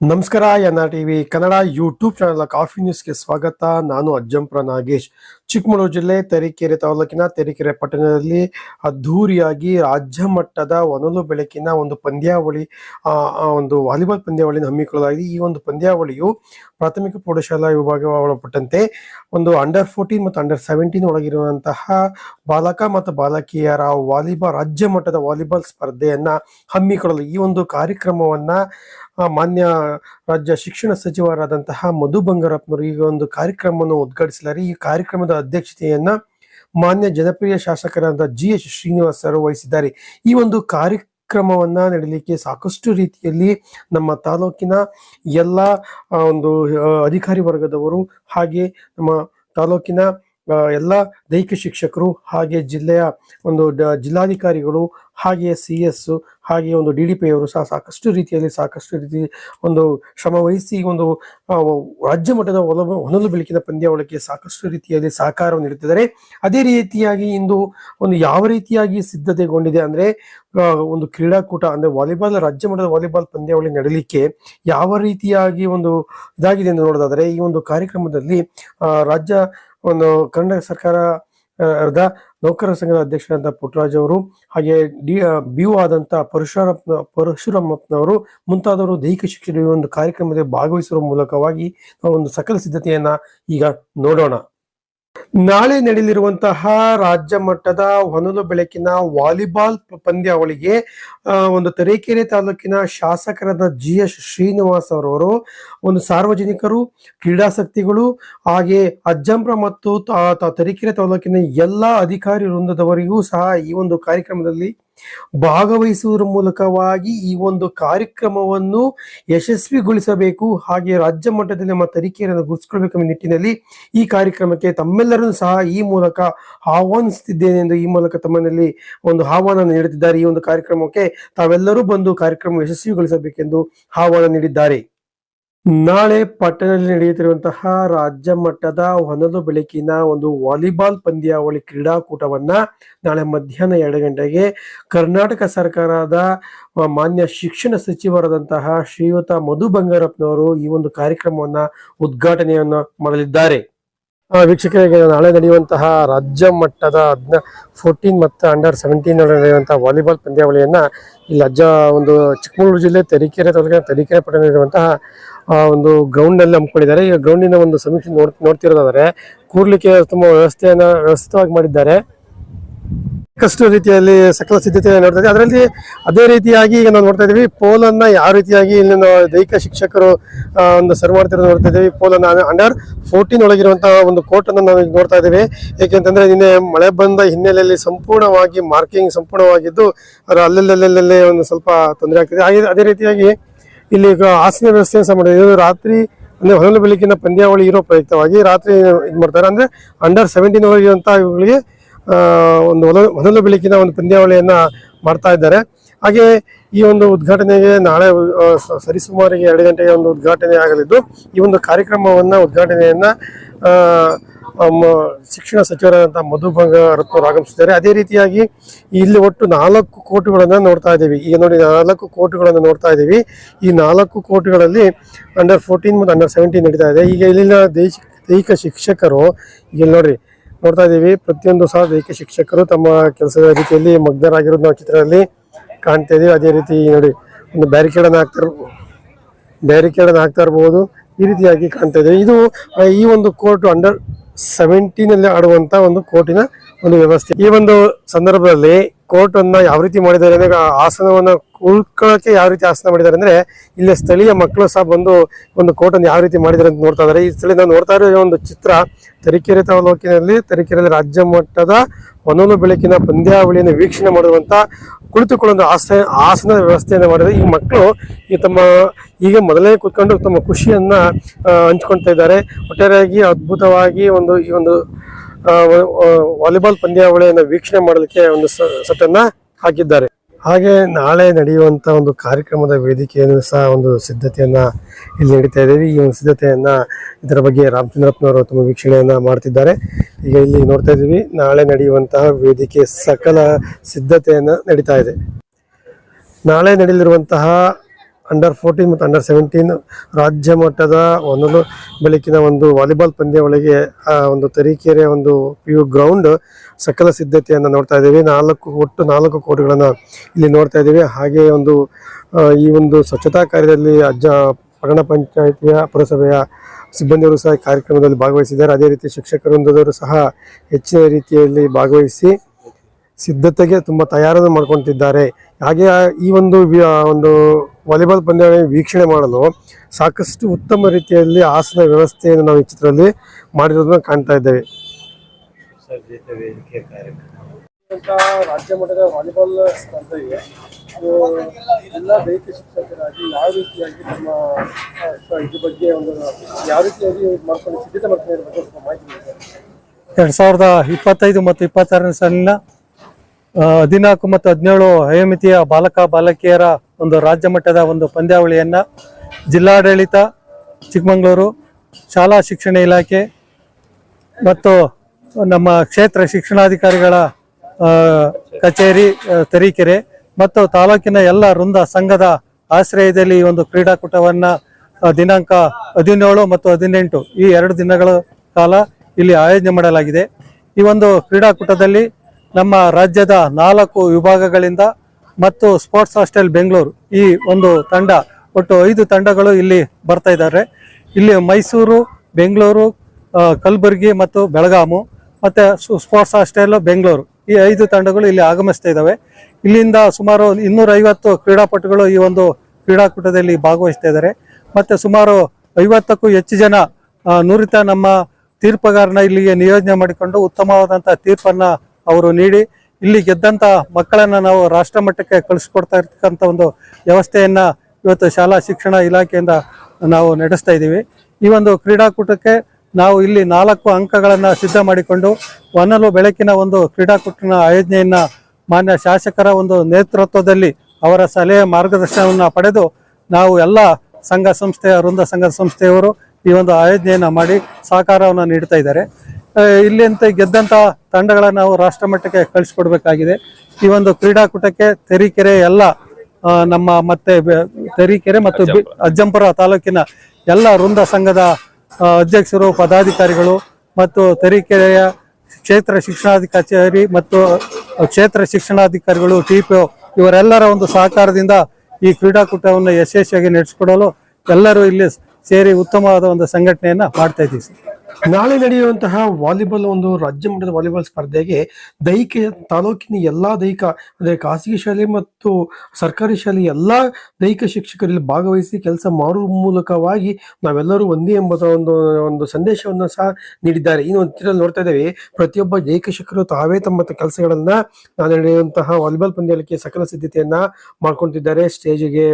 ನಮಸ್ಕಾರ N R T V Kannada YouTube channel coffee ನ್ಯೂಸ್ಗೆ ಸ್ವಾಗತ. ನಾನು ಅಜ್ಜಂಪುರ ನಾಗೇಶ್. ಚಿಕ್ಕಮಗಳೂರು ಜಿಲ್ಲೆ ತರೀಕೆರೆ ತಾಲೂಕಿನ ತರೀಕೆರೆ ಪಟ್ಟಣದಲ್ಲಿ ಅದ್ಧೂರಿಯಾಗಿ ರಾಜ್ಯ ಮಟ್ಟದ ಒನಲು ಬೆಳಕಿನ ಒಂದು ಪಂದ್ಯಾವಳಿ ಒಂದು ವಾಲಿಬಾಲ್ ಪಂದ್ಯಾವಳಿಯನ್ನು ಹಮ್ಮಿಕೊಳ್ಳಲಾಗಿದೆ. ಈ ಒಂದು ಪಂದ್ಯಾವಳಿಯು ಪ್ರಾಥಮಿಕ ಪ್ರೌಢಶಾಲಾ ವಿಭಾಗ ಒಳಪಟ್ಟಂತೆ ಒಂದು ಅಂಡರ್ ಫೋರ್ಟೀನ್ ಮತ್ತು ಅಂಡರ್ ಸೆವೆಂಟೀನ್ ಒಳಗಿರುವಂತಹ ಬಾಲಕ ಮತ್ತು ಬಾಲಕಿಯರ ವಾಲಿಬಾಲ್, ರಾಜ್ಯ ಮಟ್ಟದ ವಾಲಿಬಾಲ್ ಸ್ಪರ್ಧೆಯನ್ನ ಹಮ್ಮಿಕೊಳ್ಳಲು ಈ ಒಂದು ಕಾರ್ಯಕ್ರಮವನ್ನ ಮಾನ್ಯ ರಾಜ್ಯ ಶಿಕ್ಷಣ ಸಚಿವರಾದಂತಹ ಮಧು ಬಂಗಾರಪ್ಪನವರು ಈ ಒಂದು ಕಾರ್ಯಕ್ರಮವನ್ನು ಉದ್ಘಾಟಿಸಲಾರೆ ಈ ಕಾರ್ಯಕ್ರಮದ ಅಧ್ಯಕ್ಷತೆಯನ್ನ ಮಾನ್ಯ ಜನಪ್ರಿಯ ಶಾಸಕರಾದ ಜಿ ಎಚ್ ಶ್ರೀನಿವಾಸ್ ಅವರು ವಹಿಸಿದ್ದಾರೆ. ಈ ಒಂದು ಕಾರ್ಯಕ್ರಮವನ್ನ ನಡೀಲಿಕ್ಕೆ ಸಾಕಷ್ಟು ರೀತಿಯಲ್ಲಿ ನಮ್ಮ ತಾಲೂಕಿನ ಎಲ್ಲ ಒಂದು ಅಧಿಕಾರಿ ವರ್ಗದವರು ಹಾಗೆ ನಮ್ಮ ತಾಲೂಕಿನ ಎಲ್ಲ ದೈಹಿಕ ಶಿಕ್ಷಕರು ಹಾಗೆ ಜಿಲ್ಲೆಯ ಒಂದು ಜಿಲ್ಲಾಧಿಕಾರಿಗಳು ಹಾಗೆ ಸಿ ಎಸ್ ಹಾಗೆ ಒಂದು ಡಿ ಡಿ ಪಿ ಅವರು ಸಹ ಸಾಕಷ್ಟು ರೀತಿಯಲ್ಲಿ ಸಾಕಷ್ಟು ರೀತಿ ಒಂದು ಶ್ರಮ ವಹಿಸಿ ಒಂದು ರಾಜ್ಯ ಮಟ್ಟದ ಒಲವು ಹೊನಲು ಬೆಳಕಿನ ಪಂದ್ಯಾವಳಿಗೆ ಸಾಕಷ್ಟು ರೀತಿಯಲ್ಲಿ ಸಹಕಾರವನ್ನು ನೀಡುತ್ತಿದ್ದಾರೆ. ಅದೇ ರೀತಿಯಾಗಿ ಇಂದು ಒಂದು ಯಾವ ರೀತಿಯಾಗಿ ಸಿದ್ಧತೆಗೊಂಡಿದೆ ಅಂದ್ರೆ ಒಂದು ಕ್ರೀಡಾಕೂಟ ಅಂದ್ರೆ ವಾಲಿಬಾಲ್, ರಾಜ್ಯ ಮಟ್ಟದ ವಾಲಿಬಾಲ್ ಪಂದ್ಯಾವಳಿ ನಡೆಯಲಿಕ್ಕೆ ಯಾವ ರೀತಿಯಾಗಿ ಒಂದು ಇದಾಗಿದೆ ಎಂದು ನೋಡೋದಾದರೆ, ಈ ಒಂದು ಕಾರ್ಯಕ್ರಮದಲ್ಲಿ ರಾಜ್ಯ ಒಂದು ಕನ್ನಡ ಸರ್ಕಾರ ಅರ್ಧ ನೌಕರರ ಸಂಘದ ಅಧ್ಯಕ್ಷರಾದ ಪುಟ್ಟರಾಜ್ ಅವರು, ಹಾಗೆ ಡಿ ಬಿ ಆದಂತ ಪರಶುರಾಮ ಪರಶುರಾಮಪ್ಪನವರು ಮುಂತಾದವರು ದೈಹಿಕ ಶಿಕ್ಷಣ ಒಂದು ಕಾರ್ಯಕ್ರಮದಲ್ಲಿ ಭಾಗವಹಿಸುವ ಮೂಲಕವಾಗಿ ನಾವು ಒಂದು ಸಕಲ ಸಿದ್ಧತೆಯನ್ನ ಈಗ ನೋಡೋಣ. ನಾಳೆ ನಡೆಯಲಿರುವಂತಹ ರಾಜ್ಯ ಮಟ್ಟದ ಹೊನಲು ಬೆಳಕಿನ ವಾಲಿಬಾಲ್ ಪಂದ್ಯಾವಳಿಗೆ ಒಂದು ತರೀಕೆರೆ ತಾಲೂಕಿನ ಶಾಸಕರಾದ ಜಿ ಎಸ್ ಶ್ರೀನಿವಾಸ್ ಅವರವರು, ಒಂದು ಸಾರ್ವಜನಿಕರು, ಕ್ರೀಡಾಸಕ್ತಿಗಳು, ಹಾಗೆ ಅಜ್ಜಂಪುರ ಮತ್ತು ತರೀಕೆರೆ ತಾಲೂಕಿನ ಎಲ್ಲಾ ಅಧಿಕಾರಿ ವೃಂದದವರಿಗೂ ಸಹ ಈ ಒಂದು ಕಾರ್ಯಕ್ರಮದಲ್ಲಿ ಭಾಗವಹಿಸುವುದರ ಮೂಲಕವಾಗಿ ಈ ಒಂದು ಕಾರ್ಯಕ್ರಮವನ್ನು ಯಶಸ್ವಿಗೊಳಿಸಬೇಕು. ಹಾಗೆ ರಾಜ್ಯ ಮಟ್ಟದಲ್ಲಿ ನಮ್ಮ ತರೀಕೆಯನ್ನು ಗುರುತಿಸಿಕೊಳ್ಬೇಕೆಂಬ ನಿಟ್ಟಿನಲ್ಲಿ ಈ ಕಾರ್ಯಕ್ರಮಕ್ಕೆ ತಮ್ಮೆಲ್ಲರನ್ನು ಸಹ ಈ ಮೂಲಕ ಆಹ್ವಾನಿಸುತ್ತಿದ್ದೇನೆ ಎಂದು ಈ ಮೂಲಕ ತಮ್ಮನಲ್ಲಿ ಒಂದು ಆಹ್ವಾನ ನೀಡುತ್ತಿದ್ದಾರೆ. ಈ ಒಂದು ಕಾರ್ಯಕ್ರಮಕ್ಕೆ ತಾವೆಲ್ಲರೂ ಬಂದು ಕಾರ್ಯಕ್ರಮ ಯಶಸ್ವಿಗೊಳಿಸಬೇಕೆಂದು ಆಹ್ವಾನ ನೀಡಿದ್ದಾರೆ. ನಾಳೆ ಪಟ್ಟಣದಲ್ಲಿ ನಡೆಯುತ್ತಿರುವಂತಹ ರಾಜ್ಯ ಮಟ್ಟದ ಹೊನಲು ಬೆಳಕಿನ ಒಂದು ವಾಲಿಬಾಲ್ ಪಂದ್ಯಾವಳಿ ಕ್ರೀಡಾಕೂಟವನ್ನ ನಾಳೆ ಮಧ್ಯಾಹ್ನ ಎರಡು ಗಂಟೆಗೆ ಕರ್ನಾಟಕ ಸರ್ಕಾರದ ಮಾನ್ಯ ಶಿಕ್ಷಣ ಸಚಿವರಾದಂತಹ ಶ್ರೀಯುತ ಮಧು ಬಂಗಾರಪ್ಪನವರು ಈ ಒಂದು ಕಾರ್ಯಕ್ರಮವನ್ನ ಉದ್ಘಾಟನೆಯನ್ನ ಮಾಡಲಿದ್ದಾರೆ. ವೀಕ್ಷಕರಿಗೆ ನಾಳೆ ನಡೆಯುವಂತಹ ರಾಜ್ಯ ಮಟ್ಟದ ಹದ್ನ ಫೋರ್ಟೀನ್ ಮತ್ತು ಅಂಡರ್ ಸೆವೆಂಟೀನ್ ನಡೆಯುವಂತಹ ವಾಲಿಬಾಲ್ ಪಂದ್ಯಾವಳಿಯನ್ನ ಇಲ್ಲಿ ಅಜ್ಜ ಒಂದು ಚಿಕ್ಕಮಗಳೂರು ಜಿಲ್ಲೆ ತರೀಕೆರೆ ತಾಲೂಕಿನ ತರೀಕೆರೆ ಪಟ್ಟಣ ಇರುವಂತಹ ಆ, ಒಂದು ಗ್ರೌಂಡ್ನಲ್ಲಿ ಹಮ್ಮಿಕೊಂಡಿದ್ದಾರೆ. ಈ ಗ್ರೌಂಡಿನ ಒಂದು ಸಮೀಕ್ಷೆ ನೋಡ್ ನೋಡ್ತಿರೋದಾದ್ರೆ ಕೂರ್ಲಿಕ್ಕೆ ತುಂಬಾ ವ್ಯವಸ್ಥೆಯನ್ನ ವ್ಯವಸ್ಥಿತವಾಗಿ ಮಾಡಿದ್ದಾರೆ. ಸಾಕಷ್ಟು ರೀತಿಯಲ್ಲಿ ಸಕಲ ಸಿದ್ಧತೆ ನೋಡ್ತಾ ಇದ್ದೀವಿ ಅದರಲ್ಲಿ ಅದೇ ರೀತಿಯಾಗಿ ಈಗ ನಾವು ನೋಡ್ತಾ ಇದೀವಿ ಪೋಲನ್ನ ಯಾವ ರೀತಿಯಾಗಿ ಇಲ್ಲಿ ದೈಹಿಕ ಶಿಕ್ಷಕರು ಒಂದು ಸರ್ವ್ ಮಾಡ್ತಿರೋದು ನೋಡ್ತಾ ಇದೀವಿ ಪೋಲನ್ನ ಅಂಡರ್ ಫೋರ್ಟೀನ್ ಒಳಗಿರುವಂತಹ ಒಂದು ಕೋರ್ಟ್ ನಾವು ಈಗ ನೋಡ್ತಾ ಇದೀವಿ ಏಕೆಂತಂದ್ರೆ ನಿನ್ನೆ ಮಳೆ ಬಂದ ಹಿನ್ನೆಲೆಯಲ್ಲಿ ಸಂಪೂರ್ಣವಾಗಿ ಮಾರ್ಕಿಂಗ್ ಸಂಪೂರ್ಣವಾಗಿದ್ದು ಅದರ ಅಲ್ಲಲ್ಲಲ್ಲೇ ಒಂದು ಸ್ವಲ್ಪ ತೊಂದರೆ ಆಗ್ತಿದೆ. ಹಾಗೆ ಅದೇ ರೀತಿಯಾಗಿ ಇಲ್ಲಿ ಆಸನ ವ್ಯವಸ್ಥೆ ಸಹ ಮಾಡಿದೆ ಇದು ರಾತ್ರಿ, ಅಂದ್ರೆ ಹೊನಲು ಬೆಳಕಿನ ಪಂದ್ಯಾವಳಿ ಇರೋ ಪ್ರಯುಕ್ತವಾಗಿ ರಾತ್ರಿ ಇದು ಮಾಡ್ತಾರೆ ಅಂದ್ರೆ ಅಂಡರ್ ಸೆವೆಂಟೀನ್ ಇರುವಂತಹ ಇವುಗಳಿಗೆ ಒಂದು ಹೊಲ ಹೊನಲು ಬೆಳಕಿನ ಒಂದು ಪಂದ್ಯಾವಳಿಯನ್ನ ಮಾಡ್ತಾ ಇದ್ದಾರೆ. ಹಾಗೆ ಈ ಒಂದು ಉದ್ಘಾಟನೆಗೆ ನಾಳೆ ಸರಿಸುಮಾರಿಗೆ ಎರಡು ಗಂಟೆಗೆ ಒಂದು ಉದ್ಘಾಟನೆ ಆಗಲಿದ್ದು, ಈ ಒಂದು ಕಾರ್ಯಕ್ರಮವನ್ನ, ಉದ್ಘಾಟನೆಯನ್ನ ಶಿಕ್ಷಣ ಸಚಿವರಾದಂತಹ ಮಧು ಬಂಗಾರಪ್ಪನವರು ಆಗಮಿಸಿದ್ದಾರೆ. ಅದೇ ರೀತಿಯಾಗಿ ಇಲ್ಲಿ ಒಟ್ಟು ನಾಲ್ಕು ಕೋಟಿಗಳನ್ನು ನೋಡ್ತಾ ಇದ್ದೀವಿ. ಈಗ ನೋಡಿ, ನಾಲ್ಕು ಕೋಟಿಗಳನ್ನು ನೋಡ್ತಾ ಇದ್ದೀವಿ. ಈ ನಾಲ್ಕು ಕೋಟಿಗಳಲ್ಲಿ ಅಂಡರ್ ಫೋರ್ಟೀನ್ ಮತ್ತು ಅಂಡರ್ ಸೆವೆಂಟೀನ್ ನಡೀತಾ ಇದೆ. ಈಗ ಇಲ್ಲಿನ ದೈಹಿಕ ದೈಹಿಕ ಶಿಕ್ಷಕರು, ಈಗ ನೋಡ್ರಿ, ನೋಡ್ತಾ ಇದ್ದೀವಿ. ಪ್ರತಿಯೊಂದು ಸಹ ದೈಹಿಕ ಶಿಕ್ಷಕರು ತಮ್ಮ ಕೆಲಸದ ರೀತಿಯಲ್ಲಿ ಮಗ್ನರಾಗಿರೋದು ನಾವು ಚಿತ್ರದಲ್ಲಿ ಕಾಣ್ತಾ ಇದೀವಿ ಅದೇ ರೀತಿ ನೋಡಿ, ಒಂದು ಬ್ಯಾರಿಕೇಡನ್ನು ಹಾಕ್ತಾ ಬ್ಯಾರಿಕೇಡನ್ನು ಹಾಕ್ತಾ ಇರ್ಬೋದು. ಈ ರೀತಿಯಾಗಿ ಕಾಣ್ತಾ ಇದೆ ಇದು, ಈ ಒಂದು ಕೋರ್ಟ್ ಅಂಡರ್ ಸೆವೆಂಟೀನ್ ಅಲ್ಲಿ ಆಡುವಂತ ಒಂದು ಕೋರ್ಟಿನ ಒಂದು ವ್ಯವಸ್ಥೆ. ಈ ಒಂದು ಸಂದರ್ಭದಲ್ಲಿ ಕೋರ್ಟ್ ಅನ್ನ ಯಾವ ರೀತಿ ಮಾಡಿದ್ದಾರೆ ಅಂದ್ರೆ ಆಸನವನ್ನ ಉಳ್ಕೊಳ್ಳೋಕೆ ಯಾವ ರೀತಿ ಆಸನ ಮಾಡಿದ್ದಾರೆ ಅಂದ್ರೆ ಇಲ್ಲಿ ಸ್ಥಳೀಯ ಮಕ್ಕಳು ಸಹ ಬಂದು ಒಂದು ಕೋರ್ಟ್ ಅನ್ನು ಯಾವ ರೀತಿ ಮಾಡಿದ್ದಾರೆ ಅಂತ ನೋಡ್ತಾ ಇದ್ದಾರೆ. ಈ ಸ್ಥಳ ನಾವು ನೋಡ್ತಾ ಇರೋ ಒಂದು ಚಿತ್ರ ತರೀಕೆರೆ ತಾಲೂಕಿನಲ್ಲಿ, ತರೀಕೆರೆಯಲ್ಲಿ ರಾಜ್ಯ ಮಟ್ಟದ ಹೊನಲು ಬೆಳಕಿನ ಪಂದ್ಯಾವಳಿಯನ್ನು ವೀಕ್ಷಣೆ ಮಾಡುವಂತ ಕುಳಿತುಕೊಳ್ಳುವ ಆಸನ ಆಸನ ವ್ಯವಸ್ಥೆಯನ್ನು ಮಾಡಿದ್ರೆ ಈ ಮಕ್ಕಳು ಈ ತಮ್ಮ ಈಗ ಮೊದಲೇ ಕೂತ್ಕೊಂಡು ತಮ್ಮ ಖುಷಿಯನ್ನ ಹಂಚ್ಕೊಳ್ತಾ ಇದ್ದಾರೆ. ಒಟ್ಟಾರೆಯಾಗಿ ಅದ್ಭುತವಾಗಿ ಒಂದು ಈ ಒಂದು ವಾಲಿಬಾಲ್ ಪಂದ್ಯಾವಳಿಯನ್ನು ವೀಕ್ಷಣೆ ಮಾಡಲಿಕ್ಕೆ ಒಂದು ಸೆಟ್ಟನ್ನ ಹಾಕಿದ್ದಾರೆ. ಹಾಗೆ ನಾಳೆ ನಡೆಯುವಂತ ಒಂದು ಕಾರ್ಯಕ್ರಮದ ವೇದಿಕೆಯನ್ನು ಸಹ ಒಂದು ಸಿದ್ಧತೆಯನ್ನ ಇಲ್ಲಿ ನಡೀತಾ ಇದ್ದೀವಿ. ಈ ಒಂದು ಸಿದ್ಧತೆಯನ್ನ ಇದರ ಬಗ್ಗೆ ರಾಮಚಂದ್ರಪ್ಪನವರು ತಮ್ಮ ವೀಕ್ಷಣೆಯನ್ನ ಮಾಡ್ತಿದ್ದಾರೆ. ಈಗ ಇಲ್ಲಿ ನೋಡ್ತಾ ಇದ್ದೀವಿ, ನಾಳೆ ನಡೆಯುವಂತಹ ವೇದಿಕೆ ಸಕಲ ಸಿದ್ಧತೆಯನ್ನ ನಡೀತಾ ಇದೆ. ನಾಳೆ ನಡೆಯಲಿರುವಂತಹ ಅಂಡರ್ ಫೋರ್ಟೀನ್ ಮತ್ತು ಅಂಡರ್ ಸೆವೆಂಟೀನ್ ರಾಜ್ಯ ಮಟ್ಟದ ಒಂದೊಂದು ಬೆಳಕಿನ ಒಂದು ವಾಲಿಬಾಲ್ ಪಂದ್ಯಾವಳಿಗೆ ಒಂದು ತರೀಕೆರೆ ಒಂದು ಪಿ ಯು ಗ್ರೌಂಡ್ ಸಕಲ ಸಿದ್ಧತೆಯನ್ನು ನೋಡ್ತಾ ಇದ್ದೀವಿ. ನಾಲ್ಕು ಒಟ್ಟು ನಾಲ್ಕು ಕೋಟಿಗಳನ್ನು ಇಲ್ಲಿ ನೋಡ್ತಾ ಇದ್ದೀವಿ. ಹಾಗೆ ಒಂದು ಈ ಒಂದು ಸ್ವಚ್ಛತಾ ಕಾರ್ಯದಲ್ಲಿ ಅಜ್ಜ ಪಟ್ಟಣ ಪಂಚಾಯಿತಿಯ, ಪುರಸಭೆಯ ಸಿಬ್ಬಂದಿಯವರು ಸಹ ಕಾರ್ಯಕ್ರಮದಲ್ಲಿ ಭಾಗವಹಿಸಿದ್ದಾರೆ. ಅದೇ ರೀತಿ ಶಿಕ್ಷಕರು ಸಹ ಹೆಚ್ಚಿನ ರೀತಿಯಲ್ಲಿ ಭಾಗವಹಿಸಿ ಸಿದ್ಧತೆಗೆ ತುಂಬ ತಯಾರನ್ನು ಮಾಡ್ಕೊತಿದ್ದಾರೆ. ಹಾಗೆ ಈ ಒಂದು ವಿ- ಒಂದು ವಾಲಿಬಾಲ್ ಪಂದ್ಯಾವಳಿ ವೀಕ್ಷಣೆ ಮಾಡಲು ಸಾಕಷ್ಟು ಉತ್ತಮ ರೀತಿಯಲ್ಲಿ ಆಸನ ವ್ಯವಸ್ಥೆಯನ್ನು ನಾವು ಈ ಚಿತ್ರದಲ್ಲಿ ಮಾಡಿರೋದನ್ನ ಕಾಣ್ತಾ ಇದ್ದೇವೆ. ರಾಜ್ಯ ಮಟ್ಟದ ವಾಲಿಬಾಲ್ ಸ್ಪರ್ಧೆಗೆ ಎಲ್ಲ ದೈಹಿಕ ಶಿಕ್ಷಕರಾಗಿ ಯಾವ ರೀತಿಯಾಗಿ ನಮ್ಮ ಇದ್ರ ಬಗ್ಗೆ ಒಂದು ಯಾವ ರೀತಿಯಾಗಿ ಮಾಡ್ಕೊಂಡು ಸಿದ್ಧತೆ ಮಾಡ್ತಾ ಇರಬೇಕು ಮಾಹಿತಿ ಎರಡ್ ಸಾವಿರದ ಇಪ್ಪತ್ತೈದು ಮತ್ತು ಇಪ್ಪತ್ತಾರನೇ ಸಾಲಿನ ಹದಿನಾಲ್ಕು ಮತ್ತು ಹದಿನೇಳು ಅಯೋಮಿತಿಯ ಬಾಲಕ ಬಾಲಕಿಯರ ಒಂದು ರಾಜ್ಯ ಮಟ್ಟದ ಒಂದು ಪಂದ್ಯಾವಳಿಯನ್ನ ಜಿಲ್ಲಾಡಳಿತ, ಚಿಕ್ಕಮಗಳೂರು, ಶಾಲಾ ಶಿಕ್ಷಣ ಇಲಾಖೆ ಮತ್ತು ನಮ್ಮ ಕ್ಷೇತ್ರ ಶಿಕ್ಷಣಾಧಿಕಾರಿಗಳ ಕಚೇರಿ ತರೀಕೆರೆ ಮತ್ತು ತಾಲೂಕಿನ ಎಲ್ಲ ವೃಂದ ಸಂಘದ ಆಶ್ರಯದಲ್ಲಿ ಈ ಒಂದು ಕ್ರೀಡಾಕೂಟವನ್ನು ದಿನಾಂಕ ಹದಿನೇಳು ಮತ್ತು ಹದಿನೆಂಟು ಈ ಎರಡು ದಿನಗಳ ಕಾಲ ಇಲ್ಲಿ ಆಯೋಜನೆ ಮಾಡಲಾಗಿದೆ. ಈ ಒಂದು ಕ್ರೀಡಾಕೂಟದಲ್ಲಿ ನಮ್ಮ ರಾಜ್ಯದ ನಾಲ್ಕು ವಿಭಾಗಗಳಿಂದ ಮತ್ತು ಸ್ಪೋರ್ಟ್ಸ್ ಹಾಸ್ಟೆಲ್ ಬೆಂಗಳೂರು ಈ ಒಂದು ತಂಡ, ಒಟ್ಟು ಐದು ತಂಡಗಳು ಇಲ್ಲಿ ಬರ್ತಾ ಇದ್ದಾರೆ. ಇಲ್ಲಿ ಮೈಸೂರು, ಬೆಂಗಳೂರು ಕಲಬುರಗಿ ಮತ್ತು ಬೆಳಗಾಮು ಮತ್ತು ಸ್ಪೋರ್ಟ್ಸ್ ಹಾಸ್ಟೆಲ್ ಬೆಂಗಳೂರು ಈ ಐದು ತಂಡಗಳು ಇಲ್ಲಿ ಆಗಮಿಸ್ತಾ ಇದ್ದಾವೆ. ಇಲ್ಲಿಂದ ಸುಮಾರು ಇನ್ನೂರೈವತ್ತು ಕ್ರೀಡಾಪಟುಗಳು ಈ ಒಂದು ಕ್ರೀಡಾಕೂಟದಲ್ಲಿ ಭಾಗವಹಿಸ್ತಾ ಇದ್ದಾರೆ. ಮತ್ತು ಸುಮಾರು ಐವತ್ತಕ್ಕೂ ಹೆಚ್ಚು ಜನ ನುರಿತ ನಮ್ಮ ತೀರ್ಪುಗಾರನ ಇಲ್ಲಿಗೆ ನಿಯೋಜನೆ ಮಾಡಿಕೊಂಡು ಉತ್ತಮವಾದಂಥ ತೀರ್ಪನ್ನ ಅವರು ನೀಡಿ ಇಲ್ಲಿ ಗೆದ್ದಂತ ಮಕ್ಕಳನ್ನ ನಾವು ರಾಷ್ಟ್ರ ಮಟ್ಟಕ್ಕೆ ಕಳಿಸ್ಕೊಡ್ತಾ ಇರ್ತಕ್ಕಂಥ ಒಂದು ವ್ಯವಸ್ಥೆಯನ್ನ ಇವತ್ತು ಶಾಲಾ ಶಿಕ್ಷಣ ಇಲಾಖೆಯಿಂದ ನಾವು ನಡೆಸ್ತಾ ಇದ್ದೀವಿ. ಈ ಒಂದು ಕ್ರೀಡಾಕೂಟಕ್ಕೆ ನಾವು ಇಲ್ಲಿ ನಾಲ್ಕು ಅಂಕಗಳನ್ನ ಸಿದ್ಧ ಮಾಡಿಕೊಂಡು ಒನ್ನಲು ಬೆಳಕಿನ ಒಂದು ಕ್ರೀಡಾಕೂಟನ ಆಯೋಜನೆಯನ್ನ ಮಾನ್ಯ ಶಾಸಕರ ಒಂದು ನೇತೃತ್ವದಲ್ಲಿ ಅವರ ಸಲಹೆ ಮಾರ್ಗದರ್ಶನವನ್ನ ಪಡೆದು ನಾವು ಎಲ್ಲ ಸಂಘ ಸಂಸ್ಥೆಯ ವೃಂದ ಸಂಘ ಸಂಸ್ಥೆಯವರು ಈ ಒಂದು ಆಯೋಜನೆಯನ್ನ ಮಾಡಿ ಸಹಕಾರವನ್ನು ನೀಡ್ತಾ ಇದ್ದಾರೆ. ಇಲ್ಲಿ ಅಂತ ಗೆದ್ದಂತ ತಂಡಗಳನ್ನ ನಾವು ರಾಷ್ಟ್ರ ಮಟ್ಟಕ್ಕೆ ಕಳಿಸ್ಕೊಡ್ಬೇಕಾಗಿದೆ ಈ ಒಂದು ಕ್ರೀಡಾಕೂಟಕ್ಕೆ ತೆರೀಕೆರೆ ಎಲ್ಲ ನಮ್ಮ ಮತ್ತೆ ತರೀಕೆರೆ ಮತ್ತು ಅಜ್ಜಂಪುರ ತಾಲೂಕಿನ ಎಲ್ಲ ವೃಂದ ಸಂಘದ ಅಧ್ಯಕ್ಷರು ಪದಾಧಿಕಾರಿಗಳು ಮತ್ತು ತರೀಕೆರೆಯ ಕ್ಷೇತ್ರ ಶಿಕ್ಷಣಾಧಿಕಾರಿ ಮತ್ತು ಕ್ಷೇತ್ರ ಶಿಕ್ಷಣಾಧಿಕಾರಿಗಳು ಟಿಪಿಒ ಇವರೆಲ್ಲರ ಒಂದು ಸಹಕಾರದಿಂದ ಈ ಕ್ರೀಡಾಕೂಟವನ್ನು ಯಶಸ್ವಿಯಾಗಿ ನಡೆಸಿಕೊಡಲು ಎಲ್ಲರೂ ಇಲ್ಲಿ ಸೇರಿ ಉತ್ತಮವಾದ ಒಂದು ಸಂಘಟನೆಯನ್ನ ಮಾಡ್ತಾ ಇದ್ದೀವಿ. ನಾಳೆ ನಡೆಯುವಂತಹ ವಾಲಿಬಾಲ್ ಒಂದು ರಾಜ್ಯ ಮಟ್ಟದ ವಾಲಿಬಾಲ್ ಸ್ಪರ್ಧೆಗೆ ದೈಹಿಕ ತಾಲೂಕಿನ ಎಲ್ಲಾ ದೈಹಿಕ, ಅಂದ್ರೆ ಖಾಸಗಿ ಶಾಲೆ ಮತ್ತು ಸರ್ಕಾರಿ ಶಾಲೆ ಎಲ್ಲಾ ದೈಹಿಕ ಶಿಕ್ಷಕರಲ್ಲಿ ಭಾಗವಹಿಸಿ ಕೆಲಸ ಮಾಡುವ ಮೂಲಕವಾಗಿ ನಾವೆಲ್ಲರೂ ಒಂದೇ ಎಂಬ ಒಂದು ಒಂದು ಸಂದೇಶವನ್ನು ಸಹ ನೀಡಿದ್ದಾರೆ. ಇನ್ನು ಒಂದು ನೋಡ್ತಾ ಇದ್ದೇವೆ, ಪ್ರತಿಯೊಬ್ಬ ದೈಹಿಕ ಶಿಕ್ಷಕರು ತಾವೇ ತಮ್ಮ ಕೆಲಸಗಳನ್ನ ನಾಳೆ ನಡೆಯುವಂತಹ ವಾಲಿಬಾಲ್ ಪಂದ್ಯಕ್ಕೆ ಸಕಲ ಸಿದ್ಧತೆಯನ್ನ ಮಾಡ್ಕೊಳ್ತಿದ್ದಾರೆ ಸ್ಟೇಜಿಗೆ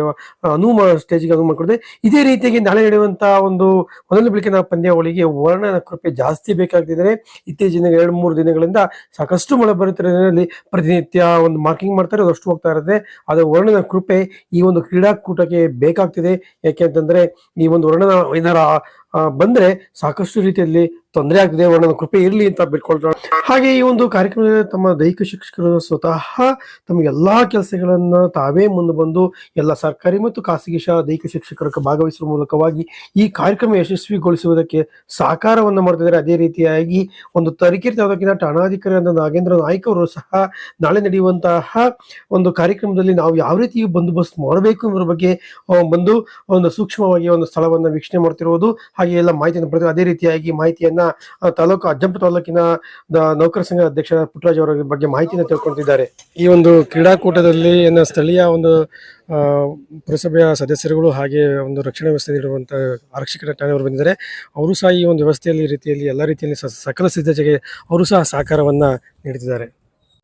ಅನುವು ಸ್ಟೇಜಿಗೆ ಅನುವು ಮಾಡ್ಕೊಂಡಿದೆ ಇದೇ ರೀತಿಯಾಗಿ ನಾಳೆ ನಡೆಯುವಂತಹ ಒಂದು ಮೊದಲು ಬೆಳಕಿನ ಪಂದ್ಯಾವಳಿಗೆ ವರ್ಣನ ಕೃಪೆ ಜಾಸ್ತಿ ಬೇಕಾಗ್ತಿದ್ರೆ ಇತ್ತೀಚಿನ ಎರಡು ಮೂರು ದಿನಗಳಿಂದ ಸಾಕಷ್ಟು ಮಳೆ ಬರುತ್ತಿರೋದ್ರಲ್ಲಿ ಪ್ರತಿನಿತ್ಯ ಒಂದು ಮಾರ್ಕಿಂಗ್ ಮಾಡ್ತಾರೆ ಅದಷ್ಟು ಹೋಗ್ತಾ ಇರುತ್ತೆ. ಅದು ವರ್ಣನ ಕೃಪೆ ಈ ಒಂದು ಕ್ರೀಡಾಕೂಟಕ್ಕೆ ಬೇಕಾಗ್ತಿದೆ. ಯಾಕೆ ಅಂತಂದ್ರೆ ಈ ಒಂದು ವರ್ಣನ, ಏನಾರ ಬಂದ್ರೆ ಸಾಕಷ್ಟು ರೀತಿಯಲ್ಲಿ ತೊಂದರೆ ಆಗ್ತದೆ ವರ್ಣನ ಕೃಪೆ ಇರಲಿ ಅಂತ ಬಿಟ್ಕೊಳ್ತಾರೆ. ಹಾಗೆ ಈ ಒಂದು ಕಾರ್ಯಕ್ರಮದಲ್ಲಿ ತಮ್ಮ ದೈಹಿಕ ಶಿಕ್ಷಕರು ಸ್ವತಃ ತಮ್ಮ ಎಲ್ಲಾ ಕೆಲಸಗಳನ್ನ ತಾವೇ ಮುಂದೆ ಬಂದು ಎಲ್ಲ ಸರ್ಕಾರಿ ಮತ್ತು ಖಾಸಗಿ ಶಾ, ದೈಹಿಕ ಶಿಕ್ಷಕರ ಭಾಗವಹಿಸುವ ಮೂಲಕವಾಗಿ ಈ ಕಾರ್ಯಕ್ರಮ ಯಶಸ್ವಿಗೊಳಿಸುವುದಕ್ಕೆ ಸಹಕಾರವನ್ನು ಮಾಡ್ತಿದ್ದಾರೆ. ಅದೇ ರೀತಿಯಾಗಿ ಒಂದು ತರೀಕೆರೆ ತಾಲೂಕಿನ ಠಾಣಾಧಿಕಾರಿಯಾದ ನಾಗೇಂದ್ರ ನಾಯ್ಕ ಅವರು ಸಹ ನಾಳೆ ನಡೆಯುವಂತಹ ಒಂದು ಕಾರ್ಯಕ್ರಮದಲ್ಲಿ ನಾವು ಯಾವ ರೀತಿ ಬಂದೋಬಸ್ತ್ ಮಾಡಬೇಕು ಎಂಬ ಬಗ್ಗೆ ಬಂದು ಒಂದು ಸೂಕ್ಷ್ಮವಾಗಿ ಒಂದು ಸ್ಥಳವನ್ನು ವೀಕ್ಷಣೆ ಮಾಡ್ತಿರುವುದು ಎಲ್ಲ ಮಾಹಿತಿಯನ್ನು ಪಡೆದು ಅದೇ ರೀತಿಯಾಗಿ ಮಾಹಿತಿಯನ್ನ ತಾಲೂಕು, ಅಜ್ಜಂಪು ತಾಲೂಕಿನ ನೌಕರ ಸಂಘ ಅಧ್ಯಕ್ಷ ಪುಟ್ಟರಾಜ್ ಅವರ ಬಗ್ಗೆ ಮಾಹಿತಿಯನ್ನು ತಿಳ್ಕೊಳ್ತಿದ್ದಾರೆ. ಈ ಒಂದು ಕ್ರೀಡಾಕೂಟದಲ್ಲಿ ಸ್ಥಳೀಯ ಒಂದು ಪುರಸಭೆಯ ಸದಸ್ಯರುಗಳು ಹಾಗೆ ಒಂದು ರಕ್ಷಣಾ ವ್ಯವಸ್ಥೆ ನೀಡುವಂತ ಆರಕ್ಷಕರ ಠಾಣೆಯವರು ಬಂದಿದ್ದಾರೆ. ಅವರು ಸಹ ಈ ಒಂದು ವ್ಯವಸ್ಥೆಯಲ್ಲಿ ರೀತಿಯಲ್ಲಿ ಎಲ್ಲ ರೀತಿಯಲ್ಲಿ ಸಕಲ ಸಿದ್ಧತೆಗೆ ಅವರು ಸಹ ಸಹಕಾರವನ್ನ ನೀಡುತ್ತಿದ್ದಾರೆ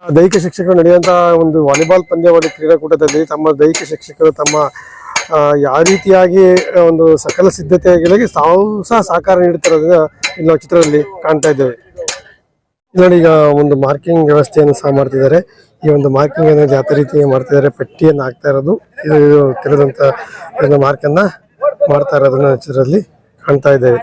ದೈಹಿಕ ಶಿಕ್ಷಕರು ನಡೆಯುವಂತಹ ಒಂದು ವಾಲಿಬಾಲ್ ಪಂದ್ಯಾವಳಿ ಕ್ರೀಡಾಕೂಟದಲ್ಲಿ ತಮ್ಮ ದೈಹಿಕ ಶಿಕ್ಷಕರು ತಮ್ಮ ಯಾವ ರೀತಿಯಾಗಿ ಒಂದು ಸಕಲ ಸಿದ್ಧತೆಗಳಿಗೆ ತಾವು ಸಹ ಸಹಕಾರ ನೀಡುತ್ತಿರೋದನ್ನ ಇಲ್ಲಿ ನಾವು ಚಿತ್ರದಲ್ಲಿ ಕಾಣ್ತಾ ಇದ್ದೇವೆ. ನೋಡಿ, ಈಗ ಒಂದು ಮಾರ್ಕಿಂಗ್ ವ್ಯವಸ್ಥೆಯನ್ನು ಸಹ ಮಾಡ್ತಿದ್ದಾರೆ. ಈ ಒಂದು ಮಾರ್ಕಿಂಗ್ ಅನ್ನೋದು ಯಾವ ರೀತಿ ಮಾಡ್ತಿದ್ದಾರೆ. ಪಟ್ಟಿಯನ್ನು ಹಾಕ್ತಾ ಇರೋದು. ಇದು ಕೆಲದಂತ ಮಾರ್ಕನ್ನ ಅನ್ನ ಮಾಡ್ತಾ ಇರೋದನ್ನ ಚಿತ್ರದಲ್ಲಿ ಕಾಣ್ತಾ ಇದ್ದೇವೆ.